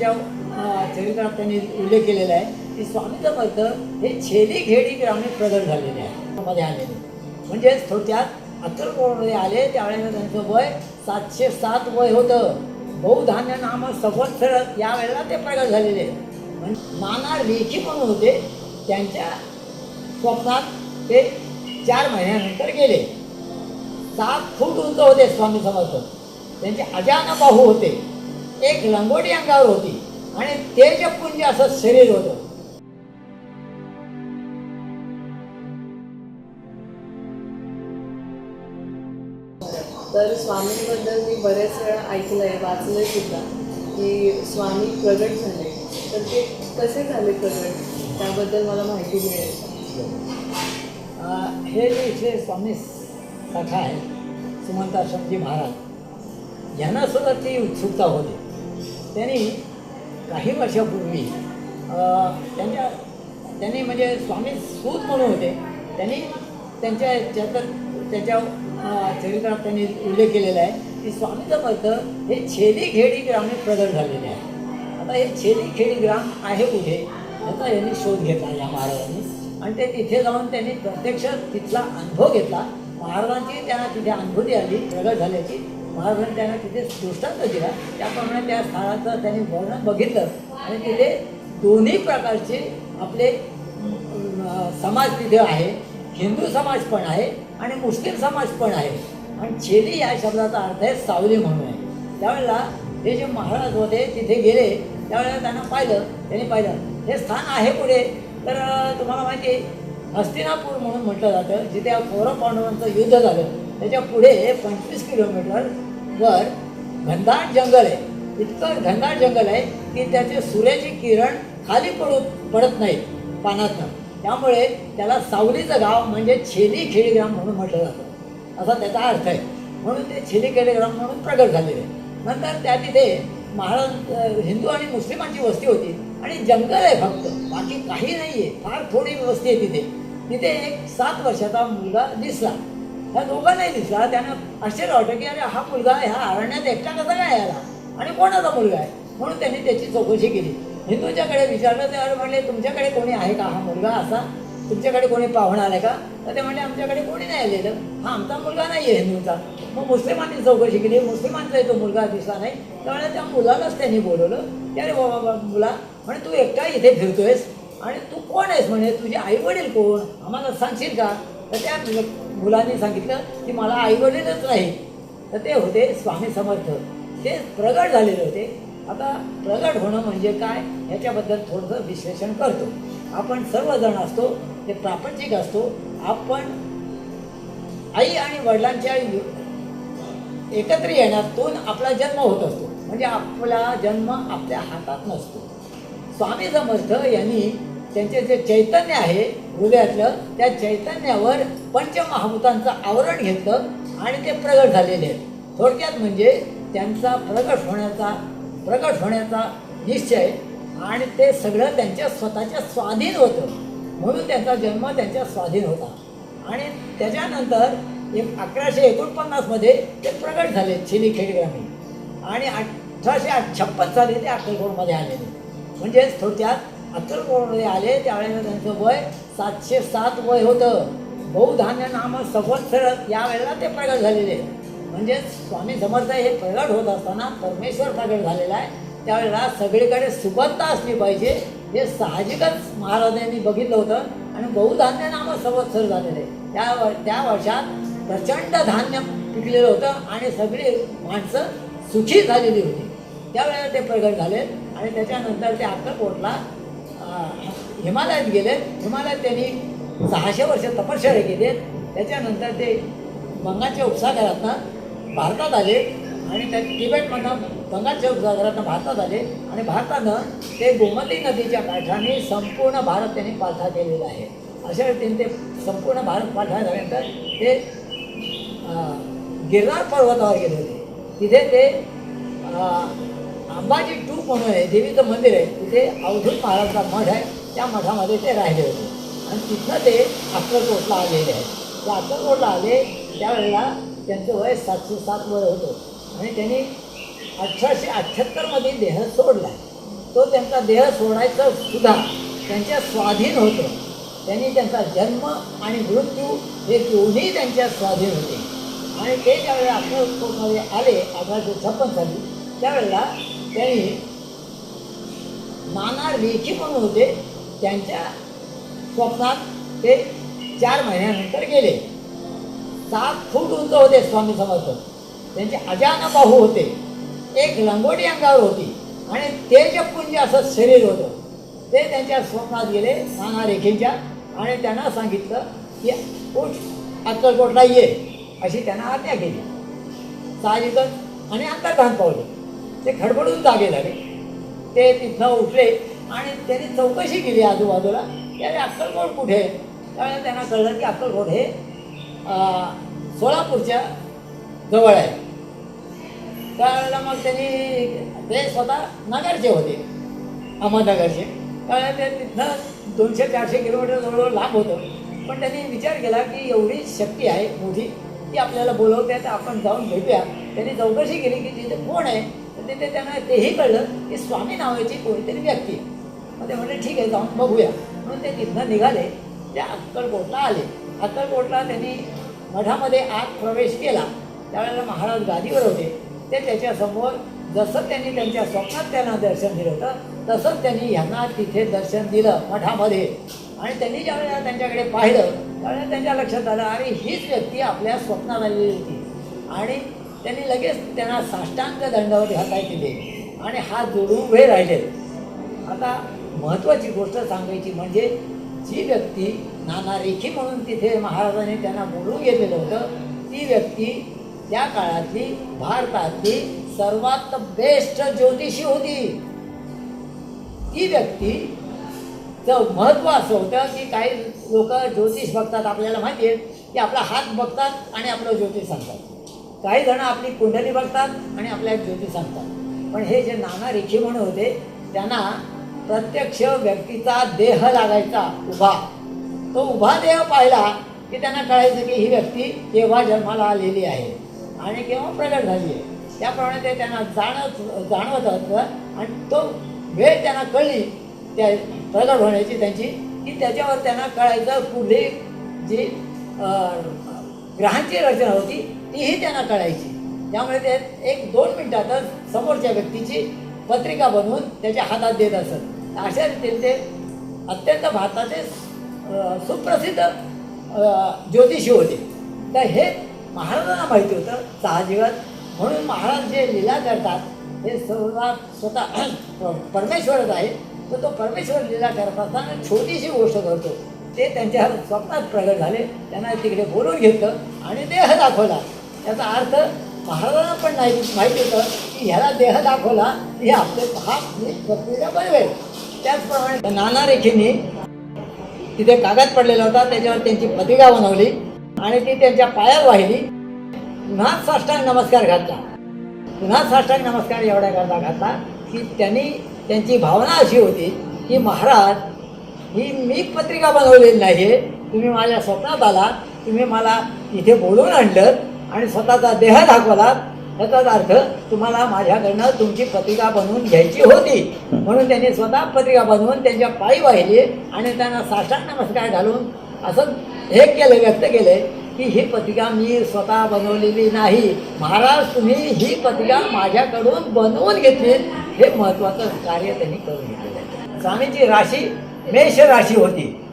चरित्रात त्यांनी उल्लेख केलेला आहे की स्वामी पद हे छेली घेडी ग्रामीण प्रगट झालेले आहे. मध्ये आलेले. म्हणजेच थोडक्यात अक्कलकोटमध्ये आले त्यावेळेला त्यांचं वय सातशे सात वय होतं. बहुधान्य नाम संवत्सर या वेळेला ते प्रगट झालेले. नाना लेखी म्हणून होते त्यांच्या स्वप्नात ते चार महिन्यानंतर गेले. सात फूट उंच होते स्वामी समर्थ. त्यांचे अजान बाहू होते. एक लंगोटी अंगावर होती आणि तेजपुंज असं शरीर होतं. तर स्वामींबद्दल मी बरेच वेळा ऐकलं आहे वाचलं सुद्धा की स्वामी प्रगट झाले. तर ते कसे झाले प्रगट? त्याबद्दल मला माहिती मिळेल. हे जे इथले स्वामी सखा आहे सुमंताश्रमजी महाराज यांना सुद्धा ती उत्सुकता होती. त्यांनी काही वर्षापूर्वी त्यांच्या त्यांनी म्हणजे स्वामी सूत म्हणून होते त्यांनी त्यांच्या याच्यात त्याच्या चरित्रात त्यांनी उल्लेख केलेला आहे की स्वामीचं मत हे छेदी खेडी ग्रामीण प्रगट झालेले आहे. आता हे छेदी खेडी ग्राम आहे कुठे? याचा यांनी शोध घेतला या महाराजांनी. आणि ते तिथे जाऊन त्यांनी प्रत्यक्ष तिथला अनुभव घेतला. महाराजांची त्यांना तिथे अनुभूती आली प्रगट झाल्याची. महाराजांनी त्यांना तिथे दृष्टांत दिला. त्याप्रमाणे त्या स्थळाचं त्यांनी वर्णन बघितलं. आणि तिथे दोन्ही प्रकारचे आपले समाज तिथे आहे. हिंदू समाज पण आहे आणि मुस्लिम समाज पण आहे. आणि छेली या शब्दाचा अर्थ आहे सावली म्हणून आहे. त्यावेळेला हे जे महाराज होते तिथे गेले. त्यावेळेला त्यांना पाहिलं. त्यांनी पाहिलं हे स्थान आहे पुढे तर तुम्हाला माहिती हस्तिनापूर म्हणून म्हटलं जातं जिथे कौरव पांडवांचं युद्ध झालं. त्याच्या पुढे पंचवीस किलोमीटर वर घनदाट जंगल आहे. इतकं घनदाट जंगल आहे की त्याचे सूर्याची किरण खाली पडू पडत नाहीत पानातनं. त्यामुळे त्याला सावलीचं गाव म्हणजे छेली खेळीग्राम म्हणून म्हटलं जातं. असा त्याचा अर्थ आहे. म्हणून ते छेली खेडेग्राम म्हणून प्रगट झालेले. आहे नंतर त्या तिथे महाराज हिंदू आणि मुस्लिमांची वस्ती होती. आणि जंगल आहे फक्त. बाकी काही नाही आहे फार थोडी वस्ती आहे तिथे. तिथे एक सात वर्षाचा मुलगा दिसला. ह्या दोघांनाही दिसला. त्यानं आश्चर्य वाटतं की अरे हा मुलगा ह्या अरण्यात एकटा कसा काय आला? आणि कोणाचा मुलगा आहे? म्हणून त्यांनी त्याची चौकशी केली. हिंदूच्याकडे विचारलं तर म्हणले तुमच्याकडे कोणी आहे का हा मुलगा असा? तुमच्याकडे कोणी पाहुणा आला का? तर ते म्हणले आमच्याकडे कोणी नाही आलेलं. हा आमचा मुलगा नाही आहे हिंदूचा. मग मुस्लिमांनी चौकशी केली. मुस्लिमांचाही तो मुलगा दिसला नाही. त्यामुळे त्या मुलालाच त्यांनी बोलवलं की अरे बाबा मुला म्हणे तू एकटा इथे फिरतोयस आणि तू कोण आहेस? म्हणे तुझे आई वडील कोण? आम्हाला सांगशील का? तर त्या मुलांनी सांगितलं की मला आई वडीलच नाही. तर ते होते स्वामी समर्थ. ते प्रगट झालेले होते. आता प्रगट होणं म्हणजे काय? ह्याच्याबद्दल थोडंसं विश्लेषण करतो. आपण सर्वजण असतो ते प्रापंचिक असतो. आपण आई आणि वडिलांच्या यु- एकत्र येण्यातून आपला जन्म होत असतो. म्हणजे आपला जन्म आपल्या हातात नसतो. स्वामी समर्थ यांनी त्यांचे जे चैतन्य आहे हृदयातलं त्या चैतन्यावर पंचमहाभूतांचं आवरण घेतलं आणि ते प्रगट झालेले आहेत. थोडक्यात म्हणजे त्यांचा प्रगट होण्याचा प्रगट होण्याचा निश्चय आणि ते सगळं त्यांच्या स्वतःच्या स्वाधीन होतं. म्हणून त्यांचा जन्म त्यांच्या स्वाधीन होता. आणि त्याच्यानंतर एक अकराशे एकोणपन्नासमध्ये ते प्रगट झाले चिली खेडग्रामी आणि अठराशे छप्पन साली ते अक्कलकोटमध्ये आलेले. म्हणजेच थोडक्यात अक्कलकोटमध्ये आले त्यावेळेला त्यांचं वय सातशे सात वय होतं. बहुधान्य नाम संवत्सर या वेळेला ते प्रगट झालेले. म्हणजेच स्वामी समर्थ हे प्रगट होत असताना परमेश्वर प्रगट झालेला आहे. त्यावेळेला सगळीकडे सुबत्ता असली पाहिजे. हे साहजिकच महाराजांनी बघितलं होतं आणि बहुधान्य नाम संवत्सर झालेले. त्या वर त्या वर्षात प्रचंड धान्य पिकलेलं होतं आणि सगळी माणसं सुखी झालेली होती. त्यावेळेला ते प्रगट झाले आणि त्याच्यानंतर ते अक्कलकोटला हिमालयात गेले. हिमालयात त्यांनी सहाशे वर्ष तपश्चर्या केली. त्याच्यानंतर ते बंगालच्या उपसागरातनं भारतात आले आणि त्या तिबेटमधनं बंगालच्या उपसागरातनं भारतात आले. आणि भारतानं ते गोमती नदीच्या काठाने संपूर्ण भारत त्यांनी पालथा केलेला आहे. अशा रीतीने ते संपूर्ण भारत पालथा झाल्यानंतर ते गिरनार पर्वतावर गेले होते. तिथे ते अंबाजी टूप म्हणून आहे देवीचं मंदिर आहे. तिथे अवधूत महाराजचा मठ आहे. त्या मठामध्ये ते राहिले होते. आणि तिथनं ते अक्कलकोटला आलेले आहेत. ते अक्कलकोटला आले त्यावेळेला त्यांचं वय सातशे सात वय होतं. आणि त्यांनी अठराशे अठ्ठ्याहत्तरमध्ये देह सोडला. तो त्यांचा देह सोडायचं सुद्धा त्यांच्या स्वाधीन होतं. त्यांनी त्यांचा जन्म आणि मृत्यू हे दोन्ही त्यांच्या स्वाधीन होते. आणि ते ज्यावेळेला अक्कलकोटमध्ये आले अठराशे छप्पन साली त्यावेळेला त्यांनी नाना लेखी म्हणून होते त्यांच्या स्वप्नात ते चार महिन्यानंतर गेले. सात फूट उंच होते स्वामी समर्थ. त्यांचे अजान बाहू होते. एक लंगोटी अंगावर होती आणि तेजपुंज असं शरीर होतं. ते त्यांच्या स्वप्नात गेले नाना रेखींच्या आणि त्यांना सांगितलं की उठ अक्कलकोटला ये अशी त्यांना आज्ञा केली. साहजिकच आणि अंतर्धान पावले. ते खडबडून जागे झाले. ते तिथं उठले. आणि त्यांनी चौकशी केली आजूबाजूला की अरे अक्कलकोट कुठे आहे? त्यावेळेला त्यांना कळलं की अक्कलकोट हे सोलापूरच्या जवळ आहे त्यावेळेला मग त्यांनी ते स्वतः नगरचे होते अहमदनगरचे त्यावेळेला ते तिथनं दोनशे चारशे किलोमीटर जवळजवळ लांब होतं पण त्यांनी विचार केला की एवढी शक्ती आहे मोठी ती आपल्याला बोलवते तर आपण जाऊन भेटूया त्यांनी चौकशी केली की तिथे कोण आहे तर तिथे त्यांना तेही कळलं की स्वामी नावाची कोणीतरी व्यक्ती आहे. मग ते म्हटले ठीक आहे जाऊन बघूया. म्हणून ते तिथनं निघाले. त्या अक्कलकोटला आले. अक्कलकोटला त्यांनी मठामध्ये आत प्रवेश केला. त्यावेळेला महाराज गादीवर होते. ते त्याच्यासमोर जसं त्यांनी त्यांच्या स्वप्नात त्यांना दर्शन दिलं होतं तसंच त्यांनी ह्यांना तिथे दर्शन दिलं मठामध्ये. आणि त्यांनी ज्यावेळेला त्यांच्याकडे पाहिलं त्यावेळेला त्यांच्या लक्षात आलं अरे हीच व्यक्ती आपल्या स्वप्नात आलेली होती. आणि त्यांनी लगेच त्यांना साष्टांग दंडावर हाताय केले आणि हात जोडून उभे राहिले. आता महत्त्वाची गोष्ट सांगायची म्हणजे जी व्यक्ती नाना रेखी म्हणून तिथे महाराजांनी त्यांना बोलवून घेतलेलं होतं ती व्यक्ती त्या काळातली भारतातली सर्वात बेस्ट ज्योतिषी होती. ती व्यक्ती चं महत्त्व असं होतं की काही लोक ज्योतिष बघतात आपल्याला माहिती आहे की आपला हात बघतात आणि आपलं ज्योतिष सांगतात. काही जण आपली कुंडली बघतात आणि आपल्या ज्योतिष सांगतात. पण हे जे नाना रेखी म्हणून होते त्यांना प्रत्यक्ष व्यक्तीचा देह लागायचा उभा. तो उभा देह पाहिला की त्यांना कळायचं की ही व्यक्ती केव्हा जन्माला आलेली आहे. आणि केव्हा प्रगट झाली आहे. त्याप्रमाणे ते त्यांना जाणत जाणवत असतं आणि तो वेळ त्यांना कळली त्या प्रगट होण्याची त्यांची की त्याच्यावर त्यांना कळायचं पुढे जी ग्रहांची रचना होती तीही त्यांना कळायची. त्यामुळे ते एक दोन मिनटातच समोरच्या व्यक्तीची पत्रिका बनवून त्याच्या हातात देत असत. अशा रीतीने ते अत्यंत भारताचे सुप्रसिद्ध ज्योतिषी होते. तर हे महाराजांना माहिती होतं साहजिकच म्हणून महाराज जे लीला करतात हे सर्वात स्वतः परमेश्वरच आहे. तर तो परमेश्वर लीला करत असताना छोटीशी गोष्ट करतो. ते त्यांच्या स्वप्नात प्रगट झाले. त्यांना तिकडे बोलून घेतलं आणि देह दाखवला. त्याचा अर्थ महाराजांना पण नाही माहिती होतं की ह्याला देह दाखवला की हे आपले हा प्रक्रिया बनवेल त्याचप्रमाणे नाना रेखींनी तिथे कागद पडलेला होता त्याच्यावर त्यांची पत्रिका बनवली आणि ती त्यांच्या पायात वाहिली. पुन्हा साष्टांग नमस्कार घातला. पुन्हा साष्टांग नमस्कार एवढ्या करता घातला की त्यांनी त्यांची भावना अशी होती की महाराज ही मी पत्रिका बनवलेली नाही आहे तुम्ही माझ्या स्वप्नात आला तुम्ही मला इथे बोलवून आणलं आणि स्वतःचा देह दाखवला. याचाच अर्थ तुम्हाला माझ्याकडनं तुमची पत्रिका बनवून घ्यायची होती. म्हणून त्यांनी स्वतः पत्रिका बनवून त्यांच्या पायी वाहिली आणि त्यांना साष्टांग नमस्कार घालून असं हे केलं व्यक्त केलं की ही पत्रिका मी स्वतः बनवलेली नाही. महाराज तुम्ही ही पत्रिका माझ्याकडून बनवून घेतली. हे महत्त्वाचं कार्य त्यांनी करून घेतलेलं आहे. राशी मेष राशी होती.